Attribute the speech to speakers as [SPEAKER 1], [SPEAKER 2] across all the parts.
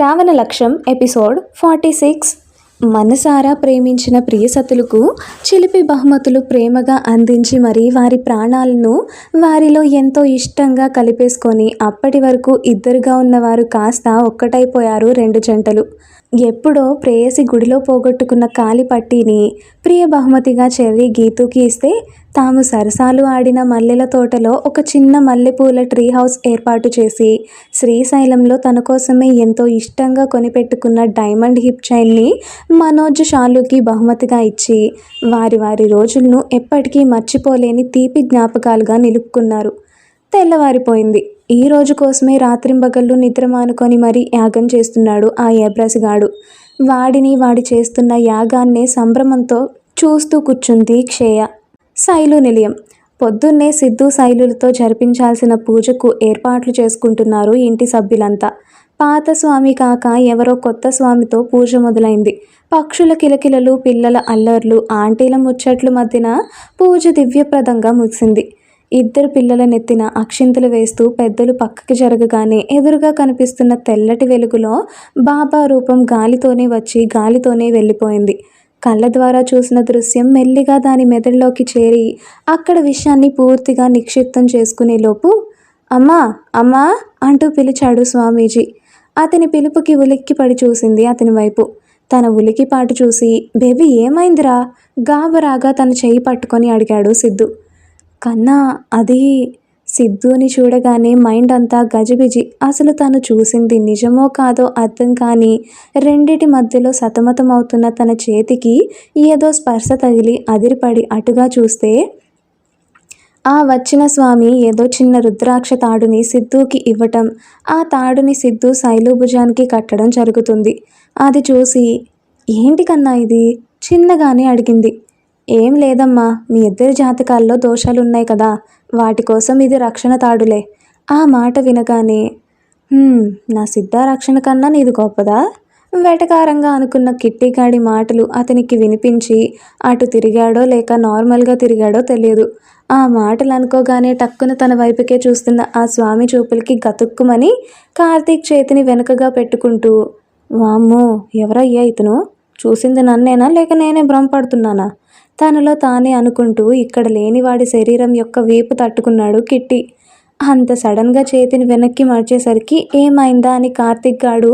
[SPEAKER 1] శ్రావణ లక్ష్యం episode forty six. మనసారా ప్రేమించిన ప్రియసతులకు చిలిపి బహుమతులు ప్రేమగా అందించి మరి వారి ప్రాణాలను వారిలో ఎంతో ఇష్టంగా కలిపేసుకొని అప్పటి వరకు ఇద్దరుగా ఉన్నవారు కాస్త ఒక్కటైపోయారు రెండు జంటలు. ఎప్పుడో ప్రేయసి గుడిలో పోగొట్టుకున్న కాలి పట్టీని ప్రియ బహుమతిగా చెర్రి గీతుకి ఇస్తే తాము సరసాలు ఆడిన మల్లెల తోటలో ఒక చిన్న మల్లెపూల ట్రీ హౌస్ ఏర్పాటు చేసి శ్రీశైలంలో తన కోసమే ఎంతో ఇష్టంగా కొనిపెట్టుకున్న డైమండ్ హిప్ చైన్ని మనోజ్ షాలుకి బహుమతిగా ఇచ్చి వారి వారి రోజులను ఎప్పటికీ మర్చిపోలేని తీపి జ్ఞాపకాలుగా నిలుపుకున్నారు. తెల్లవారిపోయింది. ఈ రోజు కోసమే రాత్రింబగళ్ళు నిద్ర మానుకొని మరీ యాగం చేస్తున్నాడు ఆ ఏబ్రసిగాడు వాడిని వాడి చేస్తున్న యాగాన్నే సంభ్రమంతో చూస్తూ కూర్చుంది క్షేయ. శైలు నిలయం. పొద్దున్నే సిద్ధు శైలులతో జరిపించాల్సిన పూజకు ఏర్పాట్లు చేసుకుంటున్నారు ఇంటి సభ్యులంతా. పాత స్వామి కాక ఎవరో కొత్త స్వామితో పూజ మొదలైంది. పక్షుల కిలకిలలు పిల్లల అల్లర్లు ఆంటీల ముచ్చట్లు మధ్యన పూజ దివ్యప్రదంగా ముగిసింది. ఇద్దరు పిల్లల నెత్తిన అక్షింతలు వేస్తూ పెద్దలు పక్కకి జరగగానే ఎదురుగా కనిపిస్తున్న తెల్లటి వెలుగులో బాబా రూపం గాలితోనే వచ్చి గాలితోనే వెళ్ళిపోయింది. కళ్ళ ద్వారా చూసిన దృశ్యం మెల్లిగా దాని మెదడులోకి చేరి అక్కడ విషయాన్ని పూర్తిగా నిక్షిప్తం చేసుకునేలోపు అమ్మా అమ్మా అంటూ పిలిచాడు స్వామీజీ. అతని పిలుపుకి ఉలిక్కిపడి చూసింది అతని వైపు. తన ఉలికిపాటు చూసి బేబీ ఏమైందిరా? గాబరాగా తన చేయి పట్టుకొని అడిగాడు సిద్ధు. కన్నా అది సిద్ధుని చూడగానే మైండ్ అంతా గజిబిజి. అసలు తను చూసింది నిజమో కాదో అర్థం కాని రెండిటి మధ్యలో సతమతమవుతున్న తన చేతికి ఏదో స్పర్శ తగిలి అదిరిపడి అటుగా చూస్తే ఆ వచ్చిన స్వామి ఏదో చిన్న రుద్రాక్ష తాడుని సిద్ధుకి ఇవ్వటం ఆ తాడుని సిద్ధు శైలు భుజానికి కట్టడం జరుగుతుంది. అది చూసి ఏంటి కన్నా ఇది? చిన్నగానే అడిగింది. ఏం లేదమ్మా మీ ఇద్దరి జాతకాల్లో దోషాలు ఉన్నాయి కదా వాటి కోసం ఇది రక్షణ తాడులే. ఆ మాట వినగానే నా సిద్ధ రక్షణ కన్నా నీది గొప్పదా? వెటకారంగా అనుకున్న కిట్టిగాడి మాటలు అతనికి వినిపించి అటు తిరిగాడో లేక నార్మల్గా తిరిగాడో తెలియదు. ఆ మాటలు అనుకోగానే టక్కున తన వైపుకే చూస్తున్న ఆ స్వామి చూపులకి గతుక్కుమని కార్తీక్ చేతిని వెనుకగా పెట్టుకుంటూ వామ్మో ఎవరయ్యా ఇతను? చూసింది నన్నేనా లేక నేనే భ్రమపడుతున్నానా? తనలో తానే అనుకుంటూ ఇక్కడ లేనివాడి శరీరం యొక్క వీపు తట్టుకున్నాడు కిట్టి. అంత సడన్గా చేతిని వెనక్కి మార్చేసరికి ఏమైందా అని కార్తిక్ గాడు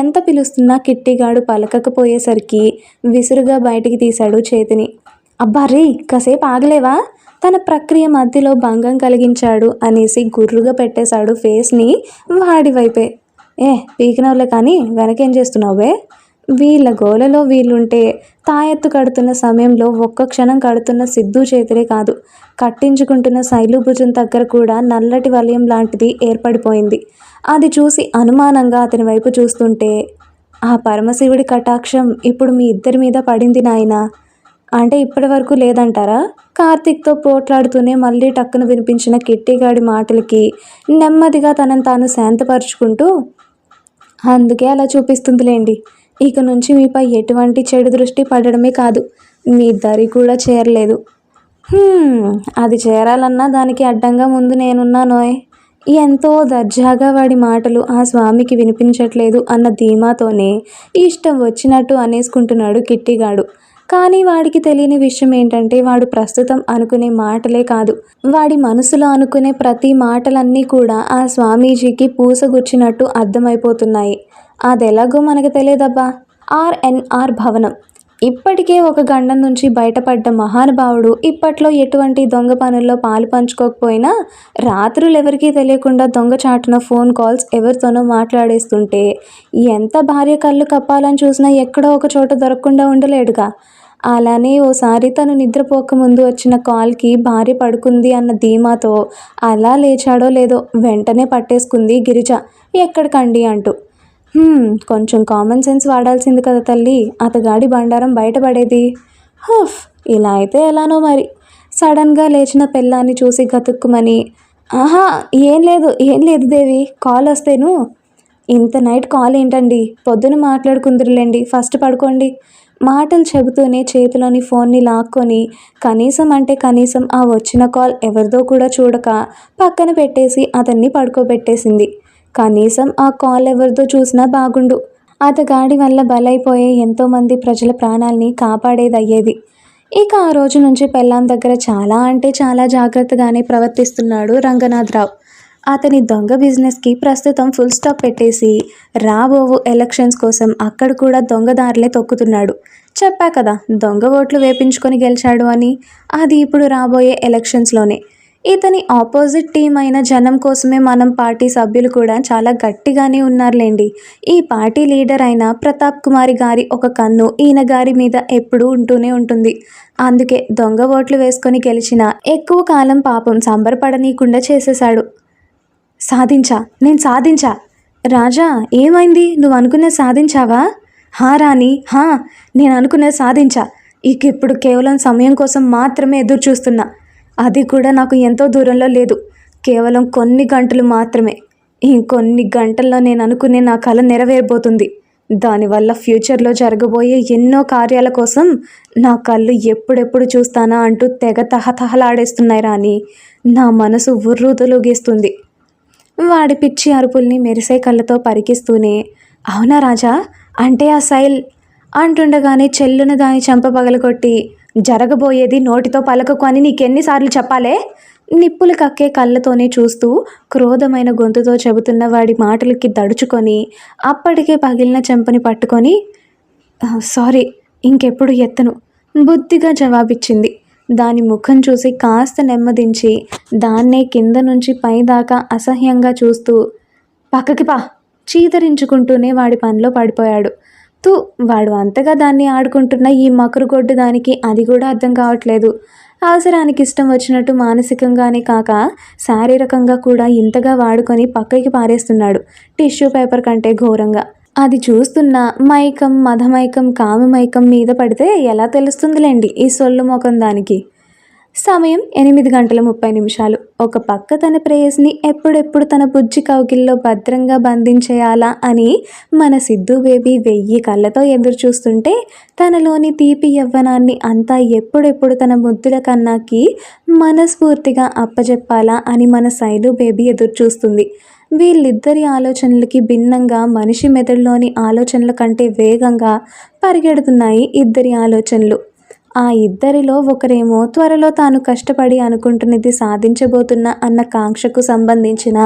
[SPEAKER 1] ఎంత పిలుస్తున్నా కిట్టిగాడు పలకకపోయేసరికి విసురుగా బయటికి తీశాడు చేతిని. అబ్బా రే కాసేపు ఆగలేవా? తన ప్రక్రియ మధ్యలో భంగం కలిగించాడు అనేసి గుర్రుగా పెట్టేశాడు ఫేస్ని వాడి వైపే. ఏ పీకినవులే కానీ వెనకేం చేస్తున్నావే వీళ్ళ గోలలో వీళ్ళుంటే తాయెత్తు కడుతున్న సమయంలో ఒక్క క్షణం కడుతున్న సిద్ధు చేతులే కాదు. కట్టించుకుంటున్న శైలుభుజం దగ్గర కూడా నల్లటి వలయం లాంటిది ఏర్పడిపోయింది. అది చూసి అనుమానంగా అతని వైపు చూస్తుంటే ఆ పరమశివుడి కటాక్షం ఇప్పుడు మీ ఇద్దరి మీద పడింది నాయనా? అంటే ఇప్పటి వరకు లేదంటారా? కార్తిక్తో పోట్లాడుతూనే మళ్ళీ టక్కున వినిపించిన కిట్టిగాడి మాటలకి నెమ్మదిగా తనను తాను శాంతపరుచుకుంటూ అందుకే అలా చూపిస్తుందిలేండి. ఇక నుంచి మీపై ఎటువంటి చెడు దృష్టి పడడమే కాదు. మీ దరి కూడా చేరలేదు. అది చేరాలన్నా దానికి అడ్డంగా ముందు నేనున్నానోయ్ ఎంతో దర్జాగా వాడి మాటలు ఆ స్వామికి వినిపించట్లేదు అన్న ధీమాతోనే ఇష్టం వచ్చినట్టు అనేసుకుంటున్నాడు కిట్టిగాడు. కానీ వాడికి తెలియని విషయం ఏంటంటే వాడు ప్రస్తుతం అనుకునే మాటలే కాదు. వాడి మనసులో అనుకునే ప్రతి మాటలన్నీ కూడా ఆ స్వామీజీకి పూసగుచ్చినట్టు అర్థమైపోతున్నాయి. అదెలాగో మనకు తెలియదబ్బా. ఆర్ఎన్ఆర్ భవనం. ఇప్పటికే ఒక గండం నుంచి బయటపడ్డ మహానుభావుడు ఇప్పట్లో ఎటువంటి దొంగ పనుల్లో పాలు పంచుకోకపోయినా రాత్రులు ఎవరికీ తెలియకుండా దొంగచాటున ఫోన్ కాల్స్ ఎవరితోనో మాట్లాడేస్తుంటే ఎంత భార్య కళ్ళు కప్పాలని చూసినా ఎక్కడో ఒక చోట దొరకకుండా ఉండలేడుగా. అలానే ఓసారి తను నిద్రపోక ముందు వచ్చిన కాల్కి భార్య పడుకుంది అన్న ధీమాతో అలా లేచాడో లేదో వెంటనే పట్టేసుకుంది గిరిజ. ఎక్కడికండి అంటూ కొంచెం కామన్ సెన్స్ వాడాల్సింది కదా తల్లి. అతగాడి బండారం బయటపడేది. హుఫ్ ఇలా అయితే ఎలానో మరి. సడన్గా లేచిన పిల్లాన్ని చూసి గతుక్కుమని ఆహా ఏం లేదు ఏం లేదు దేవి కాల్ వస్తేను. ఇంత నైట్ కాల్ ఏంటండి? పొద్దున మాట్లాడుకుందరులేండి ఫస్ట్ పడుకోండి. మాటలు చెబుతూనే చేతిలోని ఫోన్ని లాక్కొని కనీసం అంటే కనీసం ఆ వచ్చిన కాల్ ఎవరిదో కూడా చూడక పక్కన పెట్టేసి అతన్ని పడుకోబెట్టేసింది. కనీసం ఆ కాల్ ఎవరిదో చూసినా బాగుండు. అతగాడి వల్ల బలైపోయే ఎంతోమంది ప్రజల ప్రాణాల్ని కాపాడేది అయ్యేది ఇక ఆ రోజు నుంచి పెళ్ళాం దగ్గర చాలా అంటే చాలా జాగ్రత్తగానే ప్రవర్తిస్తున్నాడు రంగనాథరావు. అతని దొంగ బిజినెస్కి ప్రస్తుతం ఫుల్ స్టాప్ పెట్టేసి రాబోవు ఎలక్షన్స్ కోసం అక్కడ కూడా దొంగదారులే తొక్కుతున్నాడు. చెప్పా కదా దొంగ ఓట్లు వేపించుకొని గెలిచాడు అని. అది ఇప్పుడు రాబోయే ఎలక్షన్స్లోనే. ఇతని ఆపోజిట్ టీం అయిన జనం కోసమే మనం పార్టీ సభ్యులు కూడా చాలా గట్టిగానే ఉన్నారులేండి. ఈ పార్టీ లీడర్ అయిన ప్రతాప్ కుమారి గారి ఒక కన్ను ఈయన గారి మీద ఎప్పుడూ ఉంటూనే ఉంటుంది. అందుకే దొంగ ఓట్లు వేసుకొని గెలిచిన ఎక్కువ కాలం పాపం సంబరపడనీయకుండా చేసేశాడు. సాధించా నేను సాధించా. రాజా ఏమైంది? నువ్వు అనుకునే సాధించావా? హా రాణి హా నేను అనుకునే సాధించా. ఇక ఇప్పుడు కేవలం సమయం కోసం మాత్రమే ఎదురు చూస్తున్నా అది కూడా నాకు ఎంతో దూరంలో లేదు. కేవలం కొన్ని గంటలు మాత్రమే. ఇంకొన్ని గంటల్లో నేను అనుకునే నా కళ నెరవేరబోతుంది. దానివల్ల ఫ్యూచర్లో జరగబోయే ఎన్నో కార్యాల కోసం నా కళ్ళు ఎప్పుడెప్పుడు చూస్తానా అంటూ తెగ తహతహలాడేస్తున్నాయి రాని నా మనసు ఉర్రూతలుగేస్తుంది. వాడి పిచ్చి అరుపుల్ని మెరిసే కళ్ళతో పరికిస్తూనే అవునా రాజా? అంటే ఆ సైల్? అంటుండగానే చెల్లును దాని చెంప పగలగొట్టి జరగబోయేది నోటితో పలకకు అని నీకెన్నిసార్లు చెప్పాలే? నిప్పులు కక్కే కళ్ళతోనే చూస్తూ క్రోధమైన గొంతుతో చెబుతున్న వాడి మాటలకి దడుచుకొని అప్పటికే పగిలిన చెంపని పట్టుకొని సారీ ఇంకెప్పుడు ఎత్తను బుద్ధిగా జవాబిచ్చింది. దాని ముఖం చూసి కాస్త నెమ్మదించి దాన్నే కింద నుంచి పైదాకా అసహ్యంగా చూస్తూ పక్కకి పా చీతరించుకుంటూనే వాడి పనిలో పడిపోయాడు. తూ వాడు అంతగా దాన్ని ఆడుకుంటున్న ఈ మకరుగొడ్డు దానికి అది కూడా అర్థం కావట్లేదు. అవసరానికి ఇష్టం వచ్చినట్టు మానసికంగానే కాక శారీరకంగా కూడా ఇంతగా వాడుకొని పక్కకి పారేస్తున్నాడు టిష్యూ పేపర్ కంటే ఘోరంగా. అది చూస్తున్న మైకం మధమైకం కామమైకం మీద పడితే ఎలా తెలుస్తుందిలేండి ఈ సొల్లు మొఖం దానికి? సమయం ఎనిమిది గంటల ముప్పై నిమిషాలు. ఒక పక్క తన ప్రేయస్ని ఎప్పుడెప్పుడు తన బుజ్జి కౌకిల్లో భద్రంగా బంధించేయాలా అని మన సిద్ధు బేబీ వెయ్యి కళ్ళతో ఎదురు చూస్తుంటే తనలోని తీపి యవ్వనాన్ని అంతా ఎప్పుడెప్పుడు తన ముద్దుల కన్నాకి మనస్ఫూర్తిగా అప్పజెప్పాలా అని మన సైలు బేబీ ఎదురు చూస్తుంది వీళ్ళిద్దరి ఆలోచనలకి భిన్నంగా మనిషి మెదడులోని ఆలోచనల కంటే వేగంగా పరిగెడుతున్నాయి ఇద్దరి ఆలోచనలు. ఆ ఇద్దరిలో ఒకరేమో త్వరలో తాను కష్టపడి అనుకుంటున్నది సాధించబోతున్న అన్న కాంక్షకు సంబంధించిన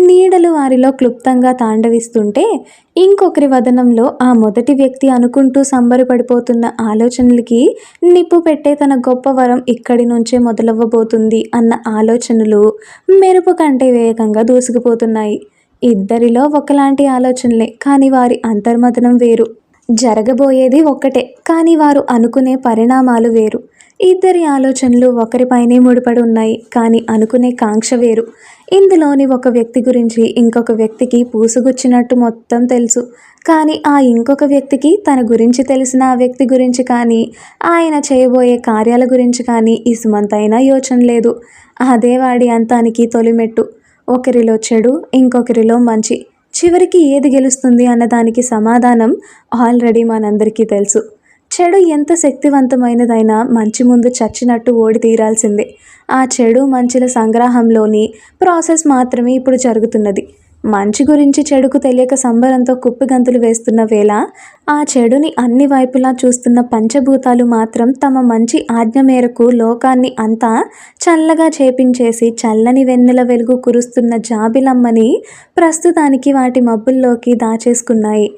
[SPEAKER 1] నీడలు వారిలో క్లుప్తంగా తాండవిస్తుంటే ఇంకొకరి వదనంలో ఆ మొదటి వ్యక్తి అనుకుంటూ సంబరపడిపోతున్న ఆలోచనలకి నిప్పు పెట్టే తన గొప్ప వరం ఇక్కడి నుంచే మొదలవ్వబోతుంది అన్న ఆలోచనలు మెరుపు కంటే వేగంగా దూసుకుపోతున్నాయి. ఇద్దరిలో ఒకలాంటి ఆలోచనలే కానీ వారి అంతర్మథనం వేరు. జరగబోయేది ఒక్కటే కానీ వారు అనుకునే పరిణామాలు వేరు. ఇద్దరి ఆలోచనలు ఒకరిపైనే ముడిపడి ఉన్నాయి కానీ అనుకునే కాంక్ష వేరు. ఇందులోని ఒక వ్యక్తి గురించి ఇంకొక వ్యక్తికి పూసుగుచ్చినట్టు మొత్తం తెలుసు. కానీ ఆ ఇంకొక వ్యక్తికి తన గురించి తెలిసిన ఆ వ్యక్తి గురించి కానీ ఆయన చేయబోయే కార్యాల గురించి కానీ ఇసుమంతైనా యోచన లేదు. అదే వాడి అంతానికి తొలిమెట్టు. ఒకరిలో చెడు ఇంకొకరిలో మంచి. చివరికి ఏది గెలుస్తుంది అన్నదానికి సమాధానం ఆల్రెడీ మనందరికీ తెలుసు. చెడు ఎంత శక్తివంతమైనదైనా మంచి ముందు చచ్చినట్టు ఓడి తీరాల్సిందే. ఆ చెడు మంచిల సంగ్రహంలోని ప్రాసెస్ మాత్రమే ఇప్పుడు జరుగుతున్నది. మంచి గురించి చెడుకు తెలియక సంబరంతో కుప్పిగంతులు వేస్తున్న వేళ ఆ చెడుని అన్ని వైపులా చూస్తున్న పంచభూతాలు మాత్రం తమ మంచి ఆజ్ఞ మేరకు లోకాన్ని అంతా చల్లగా చేపించేసి చల్లని వెన్నెల వెలుగు కురుస్తున్న జాబిలమ్మని ప్రస్తుతానికి వాటి మబ్బుల్లోకి దాచేసుకున్నాయి.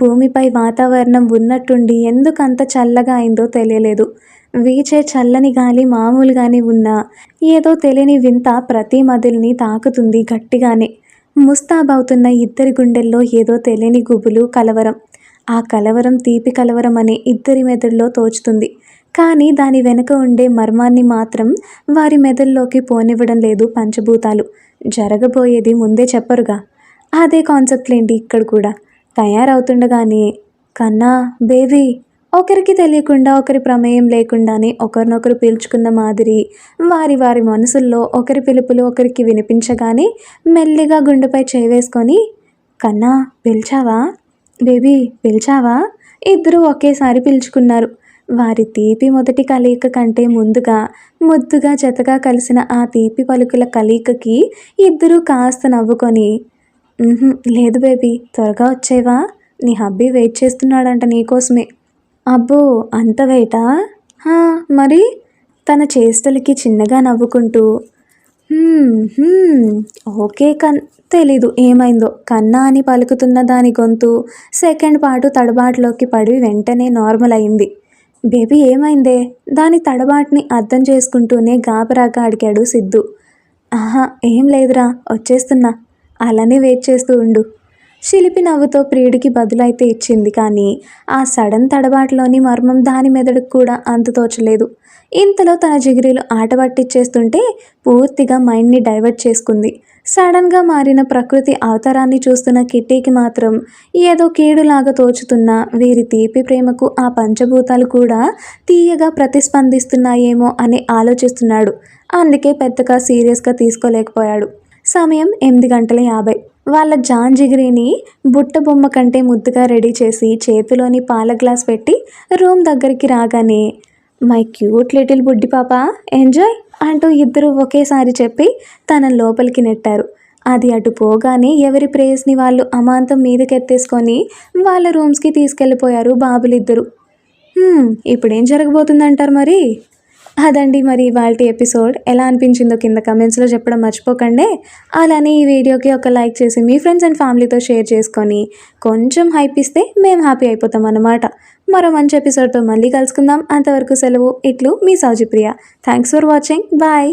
[SPEAKER 1] భూమిపై వాతావరణం ఉన్నట్టుండి ఎందుకంత చల్లగా అయిందో తెలియలేదు. వీచే చల్లని గాలి మామూలుగానే ఉన్నా ఏదో తెలియని వింత ప్రతి మదిల్ని తాకుతుంది గట్టిగానే. ముస్తాబవుతున్న ఇద్దరి గుండెల్లో ఏదో తెలియని గుబులు కలవరం. ఆ కలవరం తీపి కలవరం అనే ఇద్దరి మెదడులో తోచుతుంది. కానీ దాని వెనుక ఉండే మర్మాన్ని మాత్రం వారి మెదడులోకి పోనివ్వడం లేదు పంచభూతాలు. జరగబోయేది ముందే చెప్పరుగా. అదే కాన్సెప్ట్లేండి ఇక్కడ కూడా. తయారవుతుండగానే కన్నా బేబీ ఒకరికి తెలియకుండా ఒకరి ప్రమేయం లేకుండానే ఒకరినొకరు పీల్చుకున్న మాదిరి వారి వారి మనసుల్లో ఒకరి పిలుపులు ఒకరికి వినిపించగానే మెల్లిగా గుండెపై చేవేసుకొని కన్నా పిలిచావా? బేబీ పిలిచావా? ఇద్దరూ ఒకేసారి పిలుచుకున్నారు. వారి తీపి మొదటి కలయిక కంటే ముందుగా ముద్దుగా జతగా కలిసిన ఆ తీపి పలుకుల కలయికకి ఇద్దరూ కాస్త నవ్వుకొని లేదు బేబీ త్వరగా వచ్చేవా? నీ హబ్బీ వెయిట్ చేస్తున్నాడంట నీకోసమే. అబ్బో అంత వెయిటా "హా, మరి? తన చేష్టలకి చిన్నగా నవ్వుకుంటూ. ఓకే కన్ తెలీదు ఏమైందో. కన్నా అని పలుకుతున్న దాని గొంతు సెకండ్ పాటు తడబాటులోకి పడి వెంటనే నార్మల్ అయింది. బేబీ ఏమైందే? దాని తడబాటుని అర్థం చేసుకుంటూనే గాబరాగా అడిగాడు సిద్ధు. ఆహా ఏం లేదురా వచ్చేస్తున్నా. అలానే వెయిట్ చేస్తూ ఉండు. శిలిపి నవ్వుతో ప్రియుడికి బదులైతే ఇచ్చింది కానీ ఆ సడన్ తడబాటులోని మర్మం దాని మెదడుకు కూడా అంత తోచలేదు. ఇంతలో తన జిగిరీలు ఆట పట్టించేస్తుంటే పూర్తిగా మైండ్ని డైవర్ట్ చేసుకుంది. సడన్గా మారిన ప్రకృతి అవతారాన్ని చూస్తున్న కిట్టీకి మాత్రం ఏదో కీడులాగా తోచుతున్న వీరి తీపి ప్రేమకు ఆ పంచభూతాలు కూడా తీయగా ప్రతిస్పందిస్తున్నాయేమో అని ఆలోచిస్తున్నాడు. అందుకే పెద్దగా సీరియస్గా తీసుకోలేకపోయాడు. సమయం ఎనిమిది గంటల యాభై. వాళ్ళ జాన్ జిగిరిని బుట్ట బొమ్మ కంటే ముద్దుగా రెడీ చేసి చేతిలోని పాల గ్లాస్ పెట్టి రూమ్ దగ్గరికి రాగానే మై క్యూట్ లిటిల్ బుడ్డి పాప ఎంజాయ్ అంటూ ఇద్దరు ఒకేసారి చెప్పి తన లోపలికి నెట్టారు. అది అటు పోగానే ఎవరి ప్రేయస్ని వాళ్ళు అమాంతం మీదకెత్తేసుకొని వాళ్ళ రూమ్స్కి తీసుకెళ్ళిపోయారు బాబులిద్దరు. ఇప్పుడేం జరగబోతుందంటారు మరి? అదండి మరి ఇవాళ ఎపిసోడ్. ఎలా అనిపించిందో కింద కమెంట్స్లో చెప్పడం మర్చిపోకండి. అలానే ఈ వీడియోకి ఒక లైక్ చేసి మీ ఫ్రెండ్స్ అండ్ ఫ్యామిలీతో షేర్ చేసుకొని కొంచెం హైప్ ఇస్తే మేము హ్యాపీ అయిపోతాం అన్నమాట. మరో మంచి ఎపిసోడ్తో మళ్ళీ కలుసుకుందాం. అంతవరకు సెలవు ఇట్లు మీ Saujipriya. Thanks for watching. Bye.